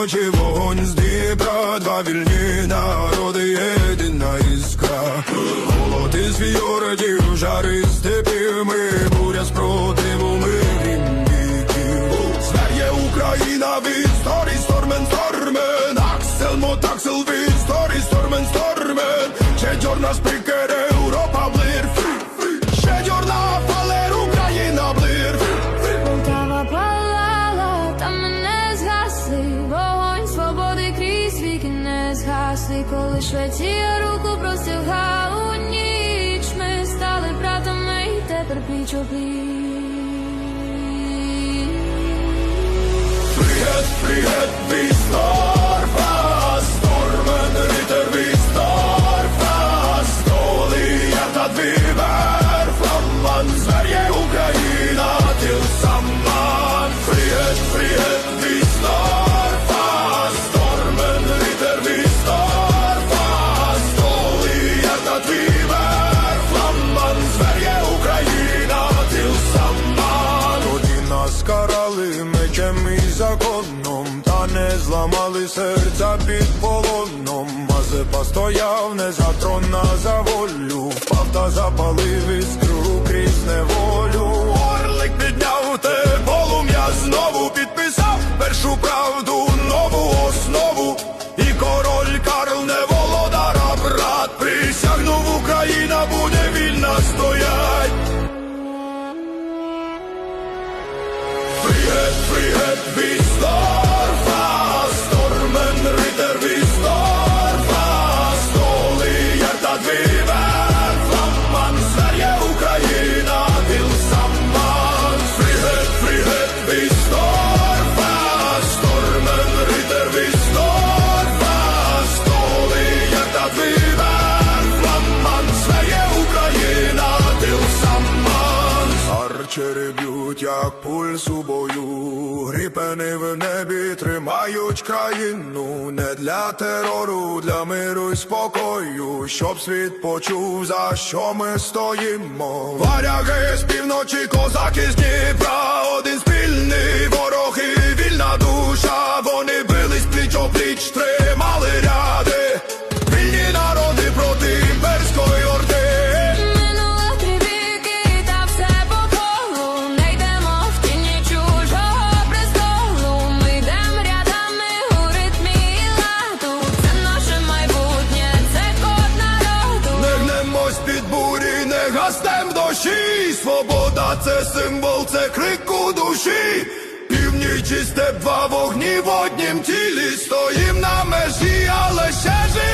півночі вогонь з Дніпра, два вільні народи, єдина іскра. Голод із фьордів, жари степів, ми буря спротиву, ми грім віків. Сверє Україна в історії, стормен, стормен, Аксел, мотаксел в історії, стормен, стормен. Ще дьорна спікер, згасли, коли Швеція руку простягала у ніч, ми стали братами і тепер пліч зламали серця під полоном. Мазепа стояв не за трон, а за волю, впав та запалив іскру крізь неволю. Орлик підняв те полум'я, знову підписав першу правду, Арчери б'ють, як пульс у бою, гріпени в небі тримають країну не для терору, для миру й спокою, щоб світ почув, за що ми стоїмо. Варяги з півночі, козаки з Дніпра, один спільний ворог і вільна душа. Вони бились пліч опліч, тримали дощі. Свобода це символ, це крик у душі. Північ і степ, два вогні в однім тілі. Стоїм на межі, але ще живі